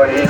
Jordan.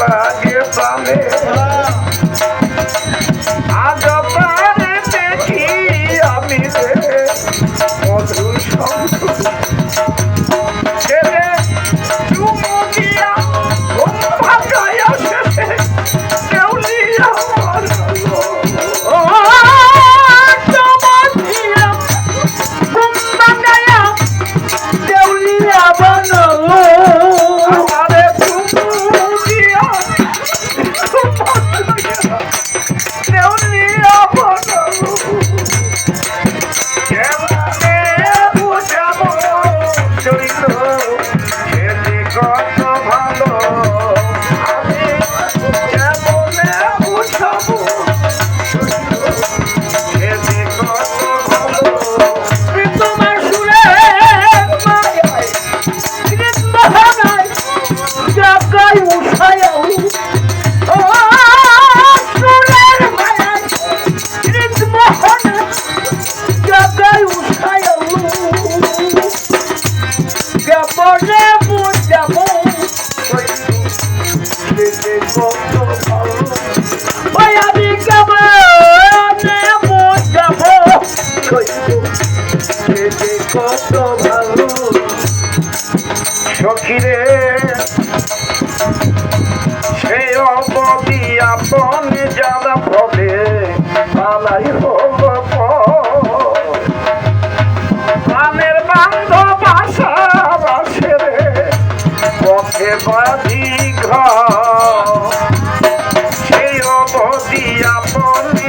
লাগে প্রাণে বনে যারা ভবে তালাই হল প্রাণের বান্ধ পথে বাধি ঘর। সেই অবধি আপনে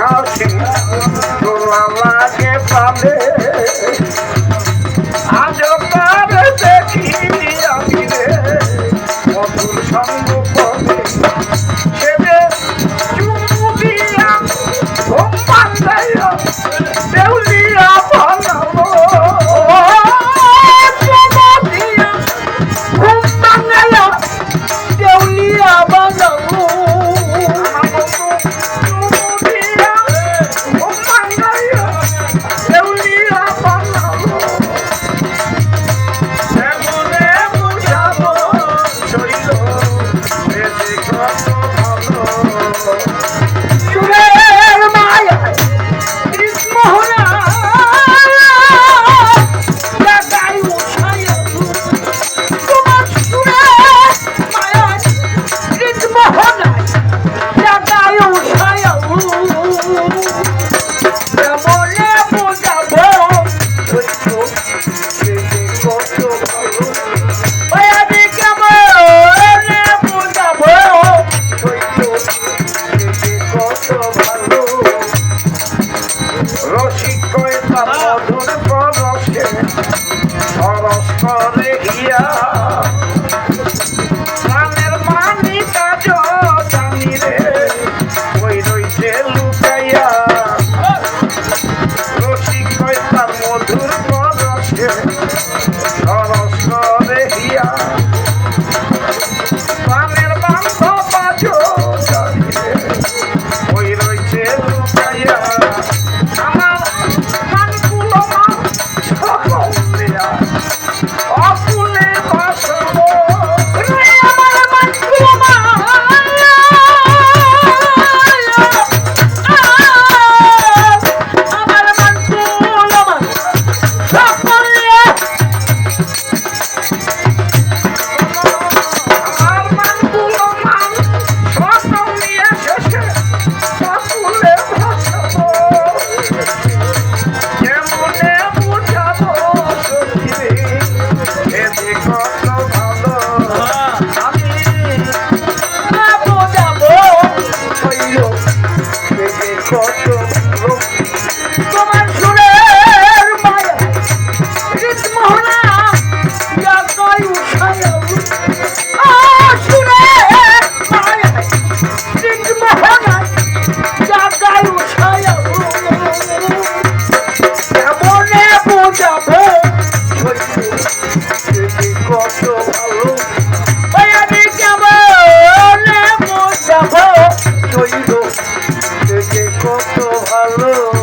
হাসি তোলা লাগে পালে Let's go. Oh.